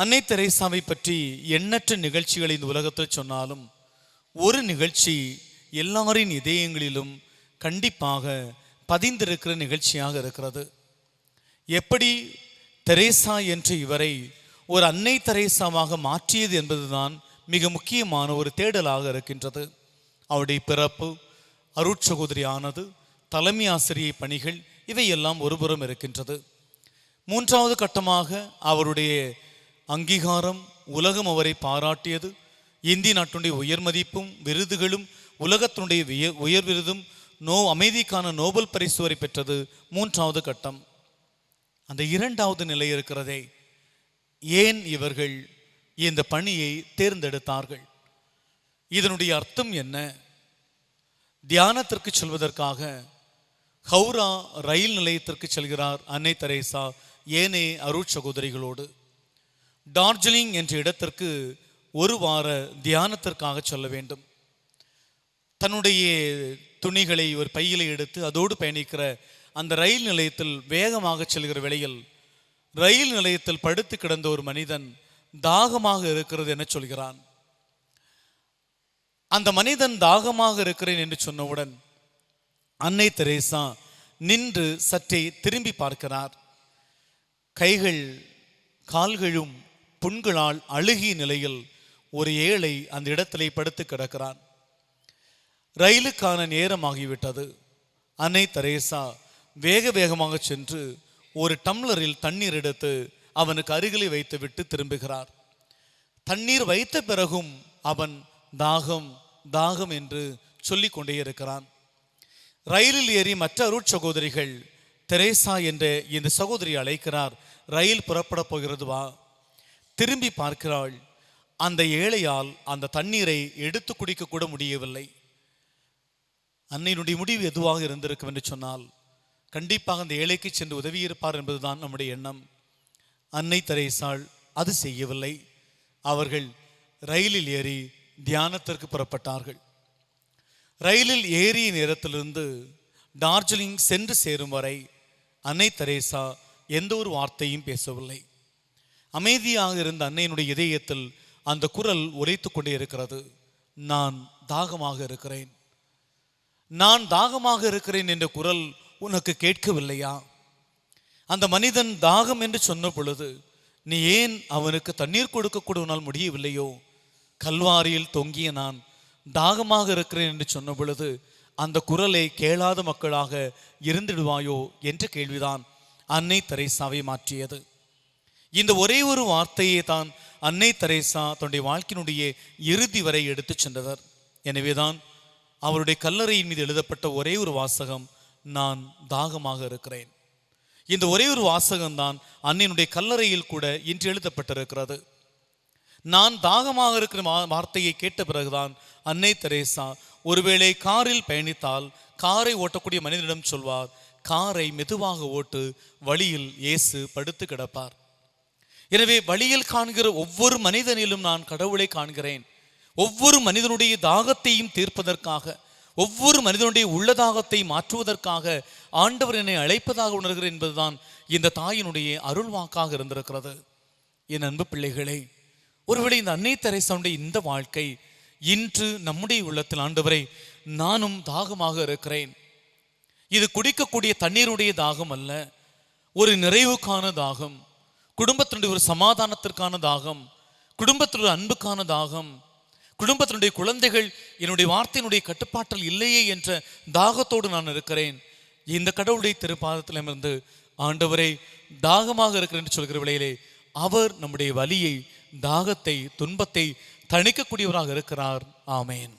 அன்னை தெரேசாவை பற்றி எண்ணற்ற நிகழ்ச்சிகளை இந்த உலகத்தில் சொன்னாலும் ஒரு நிகழ்ச்சி எல்லாரின் இதயங்களிலும் கண்டிப்பாக பதிந்திருக்கிற நிகழ்ச்சியாக இருக்கிறது. எப்படி தெரேசா என்ற இவரை ஒரு அன்னை தெரேசாவாக மாற்றியது என்பதுதான் மிக முக்கியமான ஒரு தேடலாக இருக்கின்றது. அவருடைய பிறப்பு அருட்சகோதரியானது தலைமை ஆசிரியை பணிகள் இவையெல்லாம் ஒருபுறம் இருக்கின்றது. மூன்றாவது கட்டமாக அவருடைய அங்கீகாரம் உலகம் அவரை பாராட்டியது. இந்தி நாட்டினுடைய உயர் மதிப்பும் விருதுகளும் உலகத்தினுடைய உயர் விருதும் நோ அமைதிக்கான நோபல் பரிசு வரை பெற்றது மூன்றாவது கட்டம். அந்த இரண்டாவது நிலை இருக்கிறதே. ஏன் இவர்கள் இந்த பணியை தேர்ந்தெடுத்தார்கள்? இதனுடைய அர்த்தம் என்ன? தியானத்திற்கு செல்வதற்காக ஹவுரா ரயில் நிலையத்திற்கு செல்கிறார் அன்னை தரேசா ஏனே அருட்சகோதரிகளோடு. டார்ஜிலிங் என்ற இடத்திற்கு ஒரு வார தியானத்திற்காக சொல்ல வேண்டும். தன்னுடைய துணிகளை ஒரு பையில எடுத்து அதோடு பயணிக்கிற அந்த ரயில் நிலையத்தில் வேகமாக செல்கிற வேளையில் ரயில் நிலையத்தில் படுத்து கிடந்த ஒரு மனிதன் தாகமாக இருக்கிறது என சொல்கிறான். அந்த மனிதன் தாகமாக இருக்கிறேன் என்று சொன்னவுடன் அன்னை தெரேசா நின்று சற்றே திரும்பி பார்க்கிறார். கைகள் கால்களும் புண்களால் அழுகிய நிலையில் ஒரு ஏழை அந்த இடத்திலே படுத்து கிடக்கிறான். ரயிலுக்கான நேரமாகிவிட்டது. அன்னை தெரேசா வேக வேகமாக சென்று ஒரு டம்ளரில் தண்ணீர் எடுத்து அவனுக்கு அருகிலே வைத்துவிட்டு திரும்புகிறார். தண்ணீர் வைத்த பிறகும் அவன் தாகம் தாகம் என்று சொல்லிக் கொண்டே இருக்கிறான். ரயிலில் ஏறி மற்ற அருட் சகோதரிகள் தெரேசா என்ற இந்த சகோதரி அழைக்கிறார். ரயில் புறப்பட போகிறது வா. திரும்பி பார்க்கிறாள். அந்த ஏழையால் அந்த தண்ணீரை எடுத்து குடிக்க கூட முடியவில்லை. அன்னையினுடைய முடிவு எதுவாக இருந்திருக்கும் என்று சொன்னால் கண்டிப்பாக அந்த ஏழைக்கு சென்று உதவி இருப்பார் என்பதுதான் நம்முடைய எண்ணம். அன்னை தரேசாள் அது செய்யவில்லை. அவர்கள் ரயிலில் ஏறி தியானத்திற்கு புறப்பட்டார்கள். ரயிலில் ஏறிய நேரத்திலிருந்து டார்ஜிலிங் சென்று சேரும் வரை அன்னை தெரேசா எந்த ஒரு வார்த்தையும் பேசவில்லை. அமைதியாக இருந்த அன்னையினுடைய இதயத்தில் அந்த குரல் உரைத்து கொண்டே இருக்கிறது. நான் தாகமாக இருக்கிறேன். நான் தாகமாக இருக்கிறேன் என்ற குரல் உனக்கு கேட்கவில்லையா? அந்த மனிதன் தாகம் என்று சொன்ன பொழுது நீ ஏன் அவனுக்கு தண்ணீர் கொடுக்க முடியவில்லையோ? கல்வாரியில் தொங்கிய நான் தாகமாக இருக்கிறேன் என்று சொன்ன பொழுது அந்த குரலை கேளாத மக்களாக இருந்திடுவாயோ? என்ற கேள்விதான் அன்னை தரைசாவை மாற்றியது. இந்த ஒரே ஒரு வார்த்தையை தான் அன்னை தரேசா தன்னுடைய வாழ்க்கையினுடைய இறுதி வரை எடுத்து சென்றவர். எனவேதான் அவருடைய கல்லறையின் மீது எழுதப்பட்ட ஒரே ஒரு வாசகம் நான் தாகமாக இருக்கிறேன். இந்த ஒரே ஒரு வாசகம்தான் அன்னையினுடைய கல்லறையில் கூட இன்று எழுதப்பட்டிருக்கிறது. நான் தாகமாக இருக்கிற வார்த்தையை கேட்ட பிறகுதான் அன்னை தெரேசா ஒருவேளை காரில் பயணித்தால் காரை ஓட்டக்கூடிய மனிதனிடம் சொல்வார் காரை மெதுவாக ஓட்டு வழியில் இயேசு படுத்து கிடப்பார். எனவே வழியில் காண்கிற ஒவ்வொரு மனிதனிலும் நான் கடவுளை காண்கிறேன். ஒவ்வொரு மனிதனுடைய தாகத்தையும் தீர்ப்பதற்காக ஒவ்வொரு மனிதனுடைய உள்ளதாகத்தை மாற்றுவதற்காக ஆண்டவர் என்னை அழைப்பதாக உணர்கிறேன் என்பதுதான் இந்த தாயினுடைய அருள் வாக்காக இருந்திருக்கிறது. என் அன்பு பிள்ளைகளே ஒருவேளை இந்த அன்னை தெரேசாவுடைய இந்த வாழ்க்கை இன்று நம்முடைய உள்ளத்தில் ஆண்டவரை நானும் தாகமாக இருக்கிறேன். இது குடிக்கக்கூடிய தண்ணீருடைய தாகம் அல்ல ஒரு நிறைவுக்கான தாகம். குடும்பத்தினுடைய ஒரு சமாதானத்திற்கான தாகம் குடும்பத்தினுடைய அன்புக்கான தாகம் குடும்பத்தினுடைய குழந்தைகள் என்னுடைய வார்த்தையினுடைய கட்டுப்பாட்டில் இல்லையே என்ற தாகத்தோடு நான் இருக்கிறேன். இந்த கடவுளுடைய திருப்பாதத்திலிருந்து ஆண்டவரை தாகமாக இருக்கிறேன் சொல்கிற வேளையிலே அவர் நம்முடைய வலியை தாகத்தை துன்பத்தை தணிக்கக்கூடியவராக இருக்கிறார். ஆமேன்.